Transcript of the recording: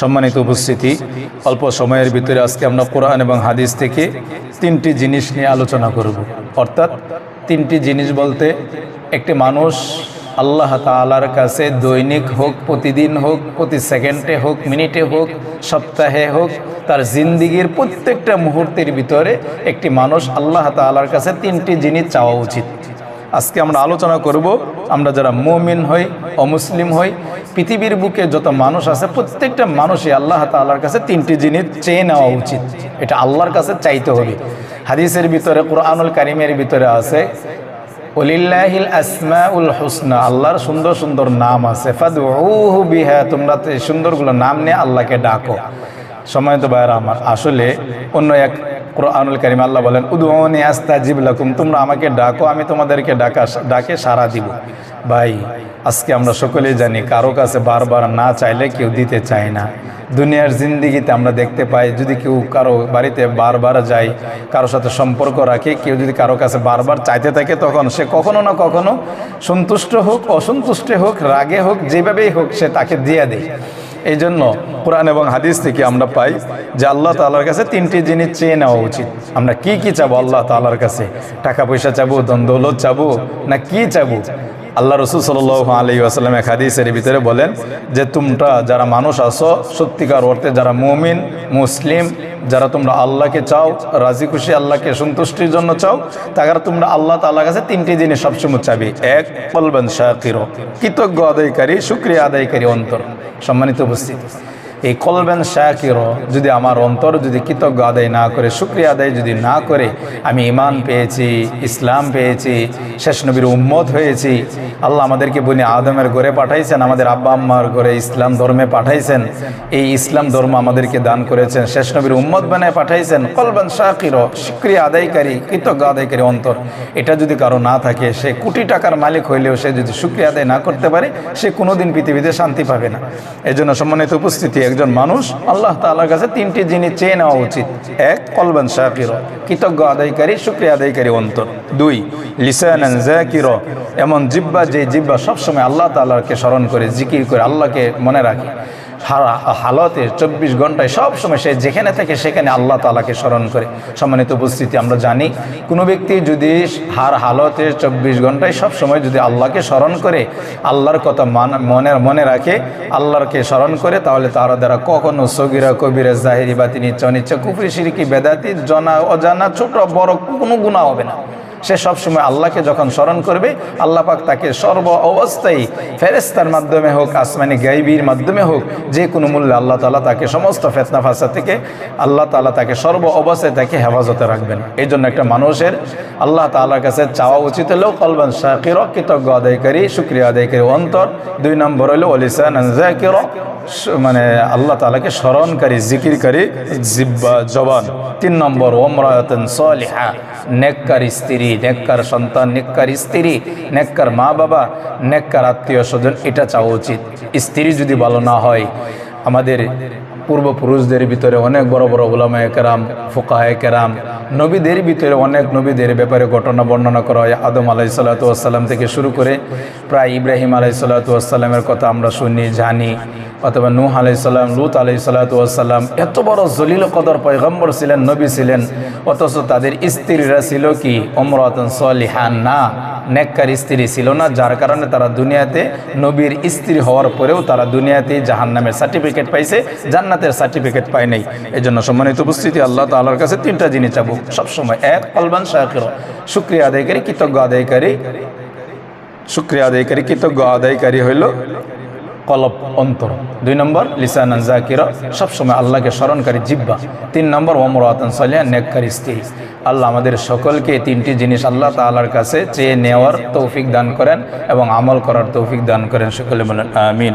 সম্মানিত উপস্থিতি, অল্প সময়ের ভিতরে আজকে আমরা কোরআন এবং হাদিস থেকে তিনটি জিনিস নিয়ে আলোচনা করব। অর্থাৎ তিনটি জিনিস বলতে, একটি মানুষ আল্লাহ তালার কাছে দৈনিক হোক, প্রতিদিন হোক, প্রতি সেকেন্ডে হোক, মিনিটে হোক, সপ্তাহে হোক, তার জিন্দিগির প্রত্যেকটা মুহূর্তের ভিতরে একটি মানুষ আল্লাহ তালার কাছে তিনটি জিনিস চাওয়া উচিত। আজকে আমরা আলোচনা করব, আমরা যারা মুমিন হই, অমুসলিম হই, পৃথিবীর বুকে যত মানুষ আছে, প্রত্যেকটা মানুষই আল্লাহ তাআলার কাছে তিনটি জিনিস চেয়ে নেওয়া উচিত। এটা আল্লাহর কাছে চাইতে হবে। হাদিসের ভিতরে, কোরআনুল কারিমের ভিতরে আছে, ওলিল্লাহিল আসমাউল হুসনা আল্লাহর সুন্দর সুন্দর নাম আছে। ফাদউহু বিহা তোমরা সুন্দরগুলো নাম নিয়ে আল্লাহকে ডাকো। সময় তো বাইরে আমার। আসলে অন্য এক কোরআনুল কারিম আল্লাহ বলেন উদুনি আস্তাজিব লাকুম তোমরা আমাকে ডাকো, আমি তোমাদেরকে ডাকা ডাকে সারা দিব। ভাই, আজকে আমরা সকলেই জানি, কারও কাছে বারবার না চাইলে কেউ দিতে চায় না। দুনিয়ার জিন্দিগিতে আমরা দেখতে পাই, যদি কেউ কারও বাড়িতে বারবার যায় কারোর সাথে সম্পর্ক রাখে, কেউ যদি কারও কাছে বারবার চাইতে থাকে, তখন সে কখনো না কখনো সন্তুষ্ট হোক, অসন্তুষ্ট হোক, রাগে হোক, যেভাবেই হোক, সে তাকে দিয়ে দেয়। এই জন্য কোরআন এবং হাদিস থেকে আমরা পাই যে আল্লাহ তালার কাছে তিনটি জিনিস চেয়ে নেওয়া উচিত। আমরা কি কি চাবো আল্লাহ তালার কাছে? টাকা পয়সা চাবো দ্বন্দ্ব চাবো, না কি চাবো? আল্লাহ রসুল সাল আলী আসালাম এক হাদিসের ভিতরে বলেন যে তোমরা যারা মানুষ আসো সত্যিকার অর্থে যারা মুমিন, মুসলিম, যারা তোমরা আল্লাহকে চাও, রাজি খুশি আল্লাহকে সন্তুষ্টির জন্য চাও, তারা তোমরা আল্লাহ তাল্লাহ কাছে তিনটি জিনিস সবসময় চাবি। এক বলবেন শাকির, কৃতজ্ঞ আদায়কারী সুক্রিয়া আদায়কারী অন্তর। সম্মানিত উপস্থিতি। এই কলবেন শাকির, যদি আমার অন্তর যদি কৃতজ্ঞ আদায় না করে, শুক্রিয়া আদায় যদি না করে, আমি ইমান পেয়েছি, ইসলাম পেয়েছি, শেষ নবীর উম্মত হয়েছি। আল্লাহ আমাদেরকে বনি আদমের ঘরে পাঠাইছেন, আমাদের আব্বা আম্মার ঘরে ইসলাম ধর্মে পাঠাইছেন। এই ইসলাম ধর্ম আমাদেরকে দান করেছেন, শেষ নবীর উম্মত বানায় পাঠাইছেন। কলবেন শাকির, শুক্রিয়া আদায়কারী, কৃতজ্ঞ আদায়কারী অন্তর। এটা যদি কারও না থাকে, সে কোটি টাকার মালিক হইলেও সে যদি শুক্রিয়া আদায় না করতে পারে, সে কোনোদিন পৃথিবীতে শান্তি পাবে না। এই জন্য সম্মানিত উপস্থিতি একজন মানুষ আল্লাহ তালার কাছে তিনটি জিনিস চেয়ে নেওয়া উচিত। এক, কলবান শাকির, কৃতজ্ঞ আদায়কারী, শুক্রিয়া আদায়কারী অন্তর। দুই, লিসানান জাকির এমন জিব্বা যে জিব্বা সবসময় আল্লাহ তাল্লাহকে স্মরণ করে, জিকির করে, আল্লাহকে মনে রাখে। হালতে চব্বিশ ঘন্টায় সব সময় সে যেখানে থাকে সেখানে আল্লাহ তালাকে স্মরণ করে। সম্মানিত উপস্থিতি, আমরা জানি, কোনো ব্যক্তি যদি হার হালতে চব্বিশ ঘন্টায় সব সময় যদি আল্লাহকে স্মরণ করে, আল্লাহর কথা মান- মনে রাখে, আল্লাহরকে স্মরণ করে, তাহলে তারা দ্বারা কখনো সগিরা, কবিরা, জাহিরি বা তিনি চনিচ্ছা, কুফরি, সিরিকি, বেদাতি, জনা, অজানা, ছোট, বড় কোনো গুণা হবে না। সে সবসময় আল্লাহকে যখন স্মরণ করবে, আল্লাহ পাক তাকে সর্ব অবস্থায় ফেরেস্তার মাধ্যমে হোক, আসমানি গাইবির মাধ্যমে হোক, যে কোনো মূল্যে আল্লাহ তালা তাকে সমস্ত ফেতনা ফাঁসা থেকে আল্লাহ তালা তাকে সর্ব অবস্থায় তাকে হেফাজতে রাখবেন। এই জন্য একটা মানুষের আল্লাহ তালার কাছে চাওয়া উচিত হলেও কলবান শাকির, কৃতজ্ঞ আদায়কারী, শুক্রিয়া আদায়কারী অন্তর। দুই নম্বর হলো অলিসান মানে আল্লাহ তালাকে স্মরণকারী, জিকিরকারী জিব্বা জবান। তিন নম্বর, ওমরায়তন সলিহা, নেককার স্ত্রী। নেককার সন্তান, নেককার স্ত্রী, নেককার মা বাবা, নেককার আত্মীয় স্বজন, এটা চাওয়া উচিত। স্ত্রী যদি ভালো না হয়, আমাদের পূর্বপুরুষদের ভিতরে অনেক বড় বড় ওলামায় কেরাম ফোকায় কেরাম, নবীদের ভিতরে অনেক নবীদের ব্যাপারে ঘটনা বর্ণনা করা হয়। আদম আলাই সাল্লাতাম থেকে শুরু করে প্রায় ইব্রাহিম আলাই সাল্লাতামের কথা আমরা শুনি, জানি, অথবা নূহ আলাই সাল্লাম লুত আলাই সাল্লাতাম এত বড় জলিল কদর পয়গম্বর ছিলেন, নবী ছিলেন, অথচ তাদের স্ত্রীরা ছিল কি? অমরাতন সলিহান, না, নেককার স্ত্রী ছিল না, যার কারণে তারা দুনিয়াতে নবীর স্ত্রী হওয়ার পরেও তারা দুনিয়াতে জাহান নামের সার্টিফিকেট পাইছে জান্নাতের সার্টিফিকেট পায় নাই। এই জন্য সম্মানিত উপস্থিতি, আল্লাহ তাল্লাহর কাছে তিনটা জিনিস চাবো। সবসময় এক, কলবান শাকির। শুক্রিয়া আদায়কারী, কৃতজ্ঞ আদায়কারী। শুক্রিয়া আদায়কারী, কৃতজ্ঞ আদায়কারী হইল কলব অন্তর। দুই নম্বর লিসান জাকির। সবসময় আল্লাহকে স্মরণকারী জিব্বা। তিন নম্বর ওমরাতন সালিয়া নেককারী স্ত্রী। আল্লাহ আমাদের সকলকে তিনটি জিনিস আল্লাহ তাআলার কাছে চেয়ে নেওয়ার তৌফিক দান করেন এবং আমল করার তৌফিক দান করেন। সকলে বলেন, আমিন।